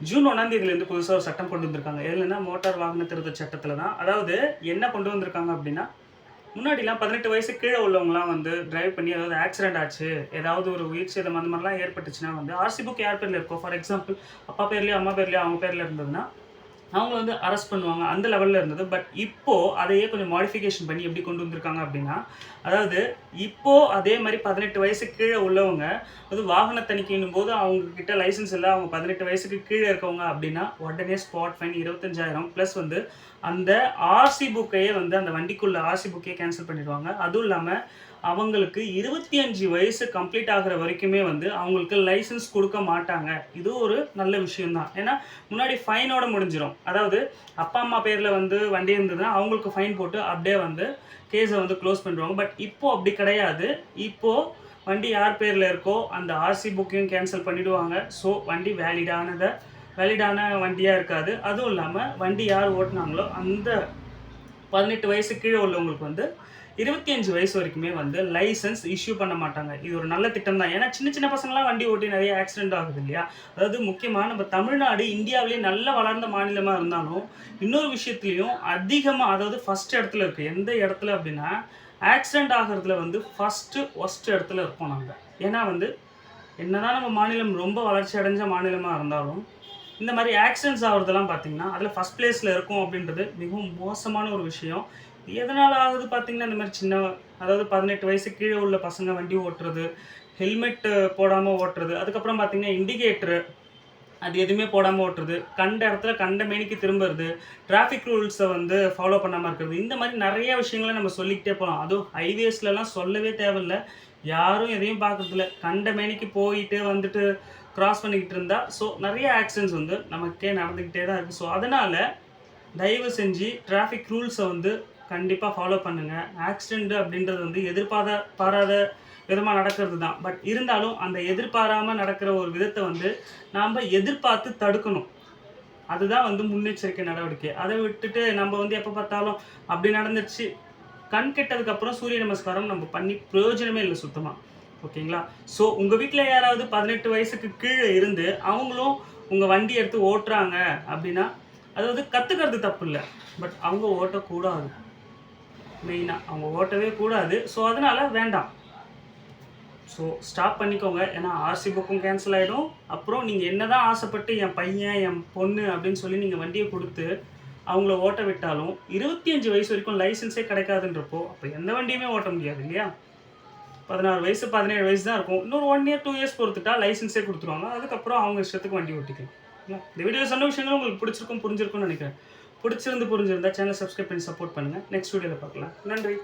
June ஒன்றாம் தேதியிலேருந்து புதுசாக ஒரு சட்டம் கொண்டு வந்திருக்காங்க. எதுலன்னா மோட்டார் வாகன திருத்த சட்டத்தில் தான் அதாவது என்ன கொண்டு வந்திருக்காங்க அப்படின்னா முன்னாடிலாம் பதினெட்டு வயசு கீழே உள்ளவங்களாம் வந்து டிரைவ் பண்ணி ஏதாவது ஆக்சிடென்ட் ஆச்சு ஏதாவது ஒரு உயிர் சேதம் அந்த மாதிரிலாம் ஏற்பட்டுச்சுன்னா வந்து ஆர்சி புக் யார் பேரில் இருக்கோ? ஃபார் எக்ஸாம்பிள் அப்பா பேர்லேயோ அம்மா பேர்லேயோ அவங்க பேரில் இருந்ததுன்னா அவங்க வந்து அரெஸ்ட் பண்ணுவாங்க. அந்த லெவலில் இருந்தது. பட் இப்போது அதையே கொஞ்சம் மாடிஃபிகேஷன் பண்ணி எப்படி கொண்டு வந்திருக்காங்க அப்படின்னா அதாவது இப்போது அதே மாதிரி பதினெட்டு வயசுக்கு கீழே உள்ளவங்க அது வாகன தணிக்கைன்னும் போது அவங்கக்கிட்ட லைசன்ஸ் இல்லை அவங்க பதினெட்டு வயசுக்கு கீழே இருக்கவங்க அப்படின்னா உடனே ஸ்பாட் ஃபைன் இருபத்தஞ்சாயிரம் ப்ளஸ் வந்து அந்த ஆர்சி புக்கையே வந்து அந்த வண்டிக்குள்ள ஆர்சி புக்கையே கேன்சல் பண்ணிடுவாங்க. அதுவும் இல்லாமல் அவங்களுக்கு இருபத்தி அஞ்சு வயசு கம்ப்ளீட் ஆகிற வரைக்குமே வந்து அவங்களுக்கு லைசன்ஸ் கொடுக்க மாட்டாங்க. இது ஒரு நல்ல விஷயம்தான். ஏன்னா முன்னாடி ஃபைனோட முடிஞ்சிடும் அதாவது அப்பா அம்மா பேரில் வந்து வண்டி இருந்ததுன்னா அவங்களுக்கு ஃபைன் போட்டு அப்படியே வந்து கேஸை வந்து க்ளோஸ் பண்ணிடுவாங்க. பட் இப்போது அப்படி கிடையாது. இப்போது வண்டி யார் பேரில் இருக்கோ அந்த ஆர்சி புக்கையும் கேன்சல் பண்ணிவிடுவாங்க ஸோ வண்டி வேலிடானதை வேலிடான வண்டியாக இருக்காது. அதுவும் இல்லாமல் வண்டி யார் ஓட்டினாங்களோ அந்த பதினெட்டு வயசு கீழே உள்ளவங்களுக்கு வந்து இருபத்தி அஞ்சு வயசு வரைக்குமே வந்து லைசன்ஸ் இஷ்யூ பண்ண மாட்டாங்க. இது ஒரு நல்ல திட்டம் தான் ஏன்னா சின்ன சின்ன பசங்களாம் வண்டி ஓட்டி நிறைய ஆக்சிடென்ட் ஆகுது இல்லையா? அதாவது முக்கியமாக நம்ம தமிழ்நாடு இந்தியாவிலேயே நல்ல வளர்ந்த மாநிலமாக இருந்தாலும் இன்னொரு விஷயத்துலையும் அதிகமாக அதாவது ஃபஸ்ட் இடத்துல இருக்குது எந்த இடத்துல அப்படின்னா ஆக்சிடென்ட் ஆகிறதுல வந்து ஃபஸ்ட்டு ஒஸ்ட் இடத்துல இருப்போம் நாங்கள் ஏன்னா வந்து என்னதான் நம்ம மாநிலம் ரொம்ப வளர்ச்சி அடைஞ்ச மாநிலமாக இருந்தாலும் இந்த மாதிரி ஆக்சிடென்ட்ஸ் ஆகிறதெல்லாம் பார்த்தீங்கன்னா அதில் ஃபஸ்ட் பிளேஸில் இருக்கும் அப்படின்றது மிகவும் மோசமான ஒரு விஷயம். எதனால் ஆகுது பார்த்தீங்கன்னா இந்த மாதிரி சின்ன அதாவது பதினெட்டு வயசு கீழே உள்ள பசங்க வண்டி ஓட்டுறது ஹெல்மெட் போடாமல் ஓட்டுறது அதுக்கப்புறம் பார்த்தீங்கன்னா இண்டிகேட்டரு அது எதுவுமே போடாமல் ஓட்டுறது கண்ட இடத்துல கண்ட மேனிக்கு திரும்புறது டிராஃபிக் ரூல்ஸை வந்து ஃபாலோ பண்ணாமல் இருக்கிறது இந்த மாதிரி நிறைய விஷயங்களை நம்ம சொல்லிக்கிட்டே போகலாம். அதுவும் ஹைவேஸ்லலாம் சொல்லவே தேவையில்ல. யாரும் எதையும் பார்க்கறதில்ல. கண்ட மேனிக்கு போயிட்டு வந்துட்டு க்ராஸ் பண்ணிக்கிட்டு இருந்தா ஸோ நிறைய ஆக்சிடென்ட்ஸ் வந்து நமக்கே நடந்துக்கிட்டே தான் இருக்குது ஸோ அதனால் தயவு செஞ்சு டிராஃபிக் ரூல்ஸை வந்து கண்டிப்பாக ஃபாலோ பண்ணுங்கள் ஆக்சிடெண்ட் அப்படின்றது வந்து எதிர்பாராத பாராத விதமாக நடக்கிறது தான். பட் இருந்தாலும் அந்த எதிர்பாராமல் நடக்கிற ஒரு விதத்தை வந்து நாம் எதிர்பார்த்து தடுக்கணும். அதுதான் வந்து முன்னெச்சரிக்கை நடவடிக்கை. அதை விட்டுட்டு நம்ம வந்து எப்போ பார்த்தாலும் அப்படி நடந்துச்சு கண் கெட்டதுக்கப்புறம் சூரிய நமஸ்காரம் நம்ம பண்ணி பிரயோஜனமே இல்லை சுத்தமாக ஓகேங்களா? ஸோ உங்கள் வீட்டில் யாராவது பதினெட்டு வயசுக்கு கீழே இருந்து அவங்களும் உங்கள் வண்டி எடுத்து ஓட்டுறாங்க அப்படின்னா அதாவது கற்றுக்கிறது தப்பு இல்லை. பட் அவங்க ஓட்டக்கூடாது. மெயினாக அவங்க ஓட்டவே கூடாது. ஸோ அதனால் வேண்டாம். ஸோ ஸ்டாப் பண்ணிக்கோங்க. ஏன்னா ஆர்சி புக்கும் கேன்சல் ஆகிடும் அப்புறம் நீங்கள் என்ன தான் ஆசைப்பட்டு என் பையன் என் பொண்ணு அப்படின்னு சொல்லி நீங்கள் வண்டியை கொடுத்து அவங்கள ஓட்ட விட்டாலும் இருபத்தி அஞ்சு வயசு வரைக்கும் லைசன்ஸே கிடைக்காதுன்றப்போ அப்போ எந்த வண்டியுமே ஓட்ட முடியாது இல்லையா? பதினாறு வயசு பதினேழு வயசு தான் இருக்கும். இன்னொரு ஒன் இயர் டூ இயர்ஸ் பொறுத்துட்டா லைசன்ஸே கொடுத்துருவாங்க. அதுக்கப்புறம் அவங்க இஷ்டத்துக்கு வண்டி ஓட்டிக்கலாம் இல்லையா? இந்த வீடியோ சொன்ன விஷயங்கள் உங்களுக்கு பிடிச்சிருக்கும் புரிஞ்சிருக்கும்னு நினைக்கிறேன். பிடிச்சிருந்து புரிஞ்சிருந்தா சேனல் சப்ஸ்கிரைப் பண்ணி சப்போர்ட் பண்ணுங்கள் நெக்ஸ்ட் வீடியோவில் பார்க்கலாம். நன்றி.